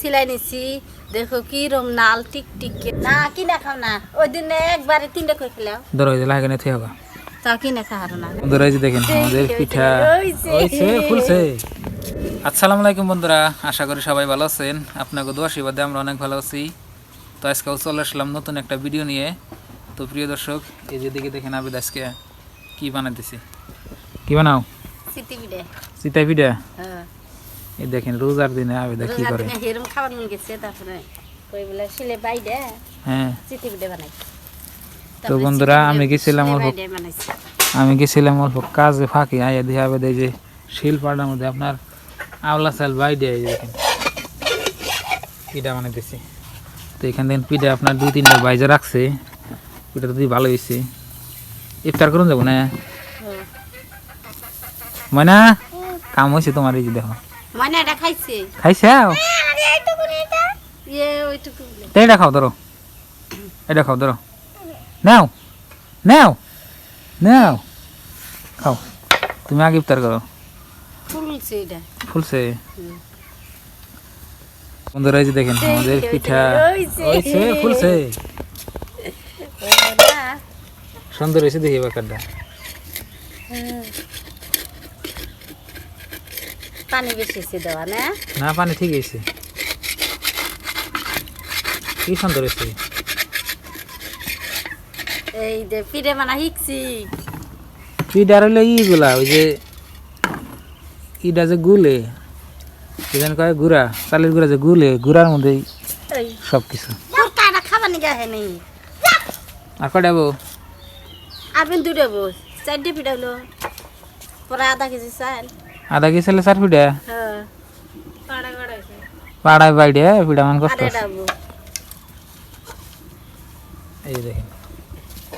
সিলাই নিছি। দেখো কি রম নাল টিক টিক না কিনা খাও না। ওই দিন একবারে তিনটা করে খেলাও ধরো যে লাগে না কিনা খাও না। যে দেখেন আমাদের পিঠা। হইছে। ফুলছে আসসালামু আলাইকুম বন্ধুরা আশা করি সবাই ভালো আছেন। আপনাকে দোয়া আশীর্বাদে আমরা অনেক ভালো আছি। তো আজকেও চলে আসলাম নতুন একটা ভিডিও নিয়ে। তো প্রিয় দর্শক এই যে দিকে দেখেন আবেদ আজকে কি বানাইতেছি কি বানাও? পিঠা হ্যাঁ। এই দেখেন রোজার দিনে আবেদা কি করে? খাবার মন গেছে তারপরে কই বলে শিলে বাইডে হ্যাঁ। সিটি বিডে বানাই। তো বন্ধুরা, আমি গেছিলাম অল্প- আমি গেছিলাম অল্প কাজে ফাঁকি আইয়া দিয়ে আবেদ যে শিল পাড়ার মধ্যে আপনার আওলা চাল বাই দিয়ে এই দেখেন। পিঠা বানাইতেছি। তো এখান থেকে পিঠা আপনার দুই তিনটা বাইজে রাখছে পিঠা তো ভালো হয়েছে ইফতার করুন যাব না। ময়না কাম হয়েছে তোমার এই যে দেখো। মানে এটা খাইছে। খাইছাও? ইয়ে এটা খাও ধরো। এটা খাও ধরো। নাও নাও নাও। খাও। তুমি আগে ইফতার করো। ফুলছে এটা। ফুলছে। বন্ধুরা এই যে দেখেন আমাদের পিঠা। হয়েছে ফুলছে। সুন্দর হয়েছে দেখি বাকারটা পানি বেশি দেওয়া না? না পানি ঠিক হয়েছে কি সুন্দর হয়েছে এই যে পিঠে বানা শিখছি। পিঠা হইল ইগুলা ওই যে ইটা যে গুলে জানি কয় গুড়া চালের গুড়া যে গুলে গুড়ার মধ্যে সব কিছু কাটা খাবার নিগা হে নেই আর কয়টা বউ? আপনি দুটো বস চারটে পিঠা হলো পরে আধা কেজি চাল। আধা কি ছেলে চার পিঠা হ্যাঁ পাড়া কড়া পাড়ায় বাইডে পিঠা মান কষ্ট এই দেখেন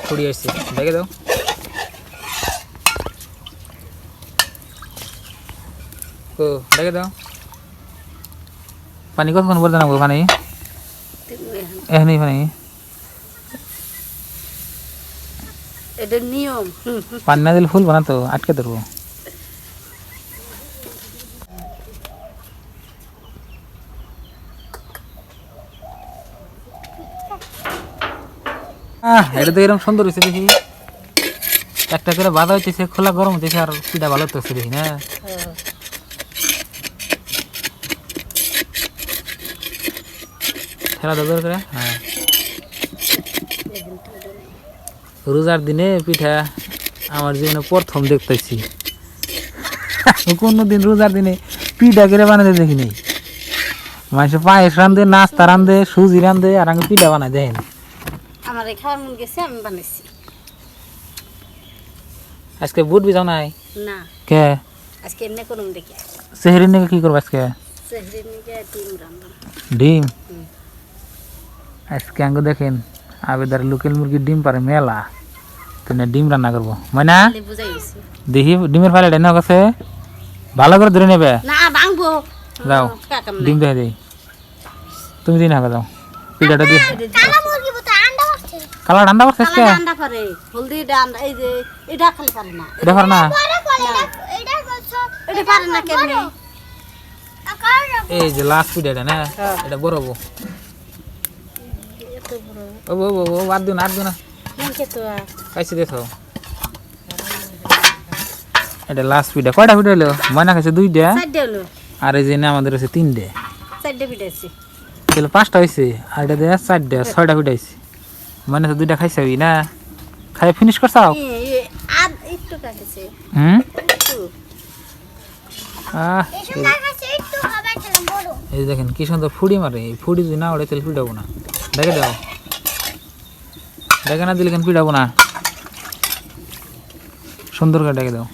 কুড়ি আসছে। দেখে দাও। ও দেখে দাও। পানি কতক্ষণ বলতে না পানি? এখনই পানি। এটা নিয়ম। পানি না দিলে ফুলবো না তো আটকে ধরবো। এটা তো এরকম সুন্দর হয়েছে দেখি। একটা করে বাধা হইতেছে, খোলা গরম হইতেছে আর পিঠা ভালো হচ্ছে দেখি, না। খেলা দরকার করে হ্যাঁ। রোজার দিনে পিঠা আমার জীবনে প্রথম দেখতেছি। কোনো দিন রোজার দিনে পিঠা করে বানাতে দেখিনি। মানুষ পায়েস রান্ধে নাস্তা রান্ধে সুজি রান্ধে আর আমি পিঠা বানাই দেয় আমার এই খাবার মন গেছে আমি বানাইছি। আজকে বুট বিজাও নাই? না। কে? আজকে এমনি করুন দেখি। সেহরি নিয়ে কি করব আজকে? সেহরি নিগে ডিম রান্ধব ডিম? হুম। আজকে আঙ্গু দেখেন আবেদার লোকাল মুরগির ডিম পারে মেলা। তো না ডিম রান্না করব। মানে খালি বুঝাই গেছি দেখি ডিমের ফালে ডাইনা কাছে ভালো করে ধরে নেবে? না ভাঙবো। যাও কাকাম ডিম দেখে দিই। তুমি দিন হাঁকা যাও। পিঠাটা দিয়ে কালার ঠান্ডা করছে আজকে আন্ডা পারে। হলদি ডান্ডা এই যে এটা খালি পারে না। এটা পার না? এটা পারে না কেমনি? এই যে লাস্ট পিঠাটা না? এটা বড়বো এত বড় ও ও ও ও আর দিও আর দিও না। আর দেখো। এটা লাস্ট পিঠা কয়টা পিঠা হলো? ময়না খাইছে দুইটা। আর এই যে না আমাদের হচ্ছে তিনটে। চারটে পিঠাইছি তাহলে পাঁচটা হয়েছে আর এটা দেয়া চারটা ছয়টা পিঠা হয়েছে মানে তো দুইটা খাইছে না? খাই ফিনিশ করছাও একটু কাটেছে। হুম? আহ এই দেখেন কি সুন্দর ফুড়ি মারে এই ফুড়ি যদি না ওড়ে তাহলে পিটাবো না। দেখে দাও। দেখে না দিলে কেন পিটাবো না? সুন্দর করে ডেকে দাও।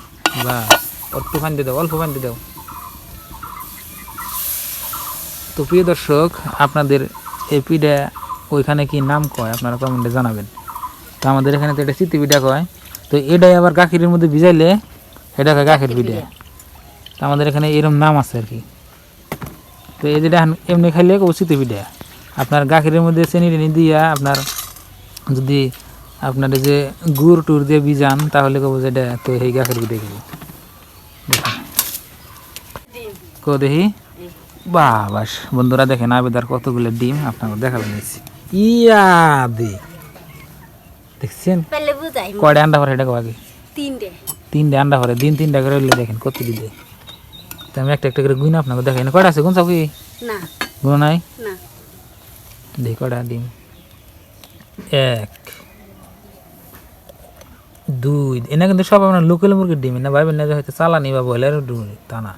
বা একটু পানি দিয়ে দাও অল্প পানি দিয়ে দাও। তো প্রিয় দর্শক আপনাদের এই পিঠা ওইখানে কি নাম কয়? আপনারা কমেন্টে জানাবেন। তো আমাদের এখানে তো এটা চিতি পিঠা কয়। তো এটাই আবার গাখিরের মধ্যে ভিজাইলে এটা কয় গাখির পিঠা। তো আমাদের এখানে এরম নাম আছে আর কি। তো এই যেটা এমনি খাইলে উচিত পিঠা। আপনার গাখিরের মধ্যে চিনি টেনি দিয়া আপনার যদি আপনার যে গুড় টুর দিয়ে বিজান তাহলে কব যে এটা তো সেই গাখির পিঠা খাব দেখুন। কো দেখি? এই বাবাস বন্ধুরা দেখেন আবেদার কতগুলো ডিম আপনাকে দেখাবেন। নিচ্ছি ইয়া দে দেখছেন কয়টা আন্ডা ভরে এটা আগে তিনটে। তিনটে আন্ডা ভরে দিন তিনটা করে হইলে দেখেন কত দিলে। তো আমি একটা একটা করে গুণ আপনাকে দেখাই কয়টা আছে? কোন সব কি? না। গুণ নাই? না। দেখি কয়টা ডিম এক দুই এনা কিন্তু সব আপনার লোকাল মুরগির ডিম না ভাইবেন না যে হয়তো চালানি বা ব্রয়লারের ডিম তা না।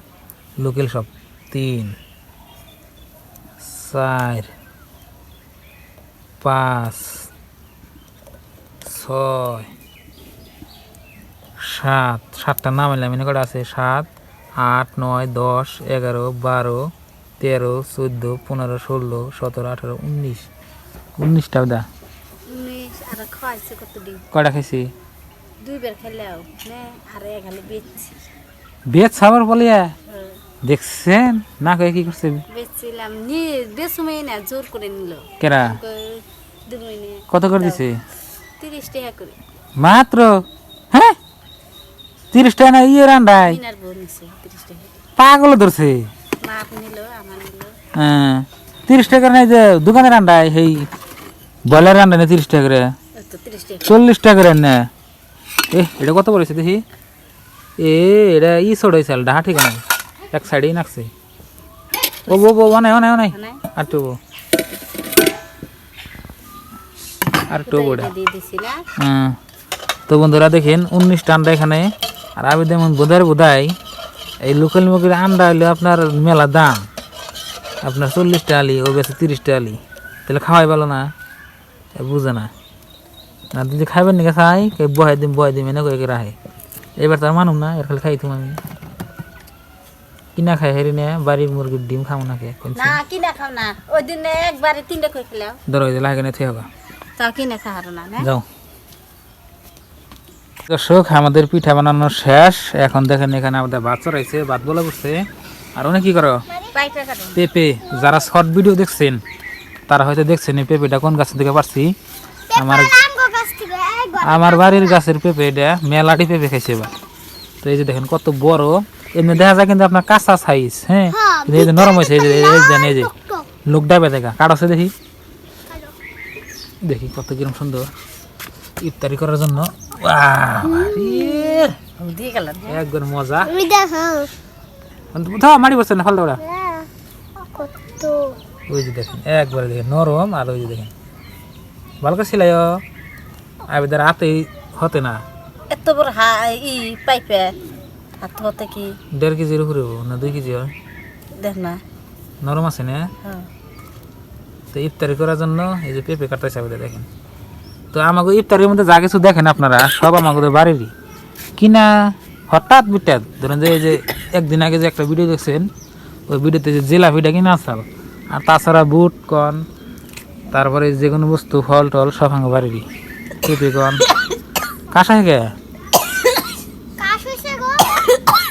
লোকাল সব। তিন চার পাঁচ ছয় সাত সাতটা নাম এলাম এনে কটা আছে? সাত আট নয় দশ এগারো বারো তেরো চোদ্দ পনেরো ষোলো সতেরো আঠারো উনিশ। উনিশটা দা? কত খাইছি দুইবার খেলেও আর বেচছি। বেদ সাবার বলিয়া? দেখছেন? না কয়ে কি করছে? বেচছিলাম। নি বেসুমাই না জোর করে নিল। কেরা? কত করে দিছে? তিরিশ টাকা করে। মাত্র? হ্যাঁ? তিরিশ টাকা না ইয়ে রান্ডাই পাগল ধরছে। মাপ নিল আমার নিল। হ্যাঁ। তিরিশ টাকা নাই যে দোকানে রান্ডাই সেই বয়লার রান্ডা না তিরিশ টাকা করে। ওই তো তিরিশ টাকা। চল্লিশ টাকা করে না এ এটা কত পড়েছে দেখি? এ এটা ই ছড়াইছে ডাহা ঠিক নাই এক সাইডেই নাকছে। ও বো বো অনাই অনাই অনাই আর তো বো আর তো দিয়ে হ্যাঁ। তো বন্ধুরা দেখেন উনিশটা আন্ডা এখানে। আর আমি যেমন বোধার বোধাই এই লোকাল মুরগির আন্ডা হলে আপনার মেলা দাম। আপনার চল্লিশটা আলি ও বেশি তিরিশটা আলি। তাহলে খাওয়াই ভালো না। বুঝে না। না যদি খাইবেন নাকি খাই কে বহাই দিম বহাই দিম এনে করে রাহে এবার তার মানুম না এর খালি খাইতুম আমি। কিনা খাই হেরি নে বাড়ির মুরগির ডিম খাব না কে? না কিনা খাও না। ওই দিন একবারে তিনটে করে খেলাও ধরো লাগে না থেকে তাও কিনে খাওয়ার না যাও। দর্শক আমাদের পিঠা বানানো শেষ। এখন দেখেন এখানে আমাদের ভাত চড়াইছে ভাত বলে বসছে আর অনেক কি করো? পেঁপে যারা শর্ট ভিডিও দেখছেন তারা হয়তো দেখছেন এই পেঁপেটা কোন গাছ থেকে পারছি আমার আমার বাড়ির গাছের পেঁপে এটা মেলাটি পেঁপে খাইছে এবার। তো এই যে দেখেন কত বড় এমনি দেখা যায় কিন্তু আপনার কাঁচা সাইজ হ্যাঁ? কিন্তু এই যে নরম হয়েছে এই যে এই যে লোক ডাবে দেখা কাটছে দেখি। দেখি কত কিরম সুন্দর। ইফতারি করার জন্য। বাহ, একবার মজা। আমি মারি বসছে না ফালদা ওরা ওই যে দেখেন একবারে দেখেন নরম আর ওই যে দেখেন। ভালো করে সিলাই আবেদার হাতে হতে না। এত বড় হাই পাইপে। হতে কি? দেড় কেজির উপরে না দুই কেজি হয়? দেখ না। নরম আছে না? হ্যাঁ। তো ইফতারি করার জন্য এই যে পেঁপে কাটতেছে আবেদা দেখেন। তো আমাকে ইফতারির মধ্যে যা কিছু দেখেন আপনারা সব আমাদের বাড়িরই। কিনা হঠাৎ বিটাত ধরেন যে এই যে একদিন আগে যে একটা ভিডিও দেখছেন ওই ভিডিওতে যে জেলাপিটা কিনা আসাল আর তাছাড়া বুট কন তারপরে যে কোনো বস্তু ফল টল সব আমার বাড়িরই। পেঁপে কন কাঁসা গো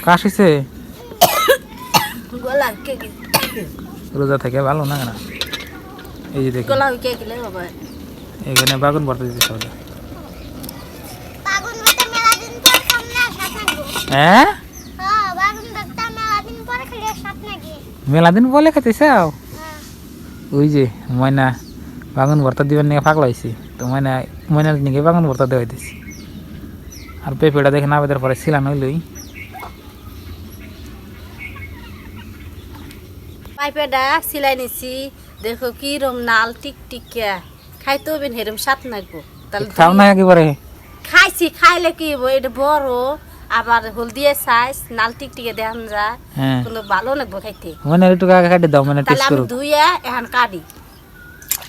কাশিছে গলা কে কে? রোজা থেকে ভালো না না এই যে দেখি। গলা কে গেলে? বাবা এখানে বাগুন ভর্তা দিতে থাকব। হ্যাঁ? হ্যাঁ বাগুন ধরতে মেলা দিন পরে খালি সাত নাকি? মেলা দিন বলে খেতে চাও? হ্যাঁ। ওই যে ময়না বাগান ভর্তা দিবার নিয়ে পাগলা হয়েছি তো ময়না ময়নার নিয়ে বাগান ভর্তা দেওয়া দিছি। আর পেঁপেটা দেখে না বেদার পরে ছিলান হইলই। পাইপেটা সিলাই নিছি। দেখো কি রম নাল টিকটিকা খাইতে হবে হেরম সাত নাগবো তাহলে খাও না একেবারে। খাইছি খাইলে কি হইবো? এটা বড় আবার হলদিয়ে সাইজ নাল টিকটিকে দেখান যায় হ্যাঁ। কোনো ভালো লাগবো খাইতে। ময়নার একটু আগে কাটি দাও তাহলে টেস্ট আমি করুক। ধুইয়া এখন কাটি।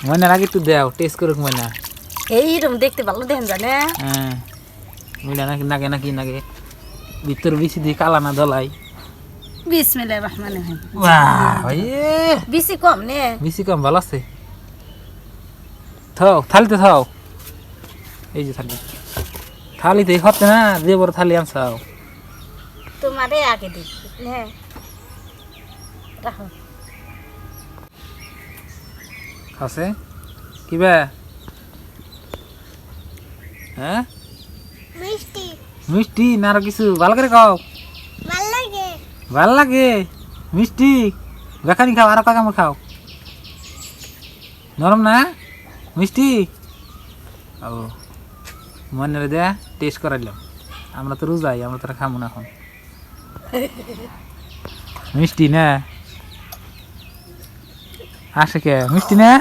ময়নার আগে একটু দাও টেস্ট করুক ময়না এইরকম দেখতে ভালো দেখেন জানে হ্যাঁ। নাকি নাগে নাকি নাগে। ভিতর বেশি দিয়ে কালা না দলাই বিসমিল্লাহ রহমান রহিম। বাহ এ, বেশি কম নে। বেশি কম ভালো আছে। থাও থালিতে থাও। এই যে থালি। থালিতে হতে না যে বড় থালি আনসাও তোমারে আগে দিই হ্যাঁ রাখো। আছে? কিবা হ্যাঁ? মিষ্টি। মিষ্টি না আরও কিছু ভালো করে খাও। ভালো লাগে, মিষ্টি। গাখানি খাও, আরও কাকামড় খাও। নরম না? মিষ্টি? ও, মনে দে টেস্ট করাইলাম। আমরা তো রোজাই, আমরা তো খাব না এখন। মিষ্টি না? আসে কে? মিষ্টি না?